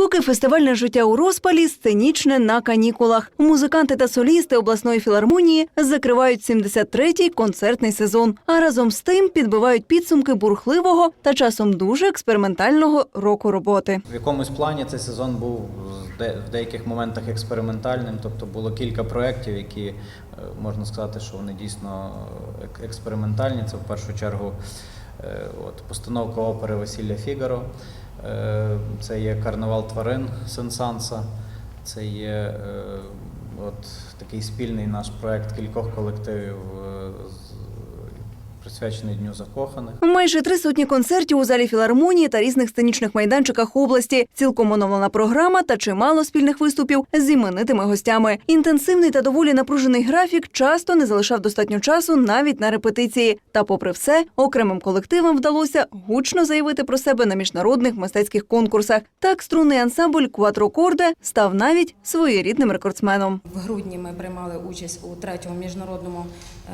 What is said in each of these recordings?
Поки фестивальне життя у розпалі, сценічне на канікулах. Музиканти та солісти обласної філармонії закривають 73-й концертний сезон. А разом з тим підбивають підсумки бурхливого та часом дуже експериментального року роботи. В якомусь плані цей сезон був в деяких моментах експериментальним, тобто було кілька проєктів, які е, можна сказати, що вони дійсно е, експериментальні. Це в першу чергу е, от, постановка опери Василля Фігаро, це є карнавал тварин Сенсанса, це є е, от, такий спільний наш проєкт кількох колективів, присвячений Дню закоханих. Майже три сотні концертів у залі філармонії та різних сценічних майданчиках області, цілком оновлена програма та чимало спільних виступів з іменитими гостями. Інтенсивний та доволі напружений графік часто не залишав достатньо часу навіть на репетиції. Та, попри все, окремим колективам вдалося гучно заявити про себе на міжнародних мистецьких конкурсах. Так, струнний ансамбль Кватрокорде став навіть своєрідним рекордсменом. В грудні ми приймали участь у третьому міжнародному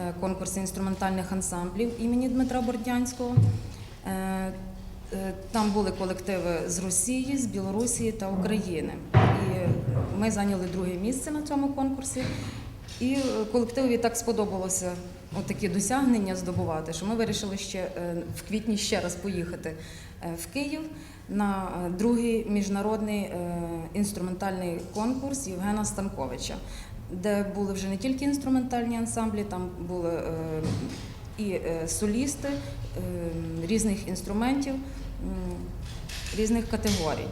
е, конкурсі інструментальних ансамблів імені Дмитра Бордянського. Е, е, Там були колективи з Росії, з Білорусі та України. І ми зайняли друге місце на цьому конкурсі. І е, колективові так сподобалося такі досягнення здобувати, що ми вирішили ще в квітні ще раз поїхати в Київ на другий міжнародний інструментальний конкурс Євгена Станковича, де були вже не тільки інструментальні ансамблі, там були і е, солісти е, різних інструментів, різних категорій.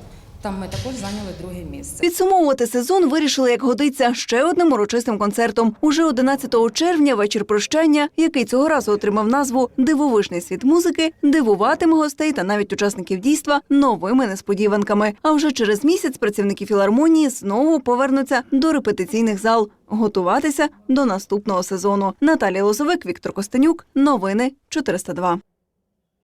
Там ми також зайняли друге місце. Підсумовувати сезон вирішили, як годиться, ще одним урочистим концертом. Уже 11 червня вечір прощання, який цього разу отримав назву Дивовижний світ музики, дивуватиме гостей та навіть учасників дійства новими несподіванками. А вже через місяць працівники філармонії знову повернуться до репетиційних зал, готуватися до наступного сезону. Наталія Лозовик, Віктор Костенюк. Новини 402.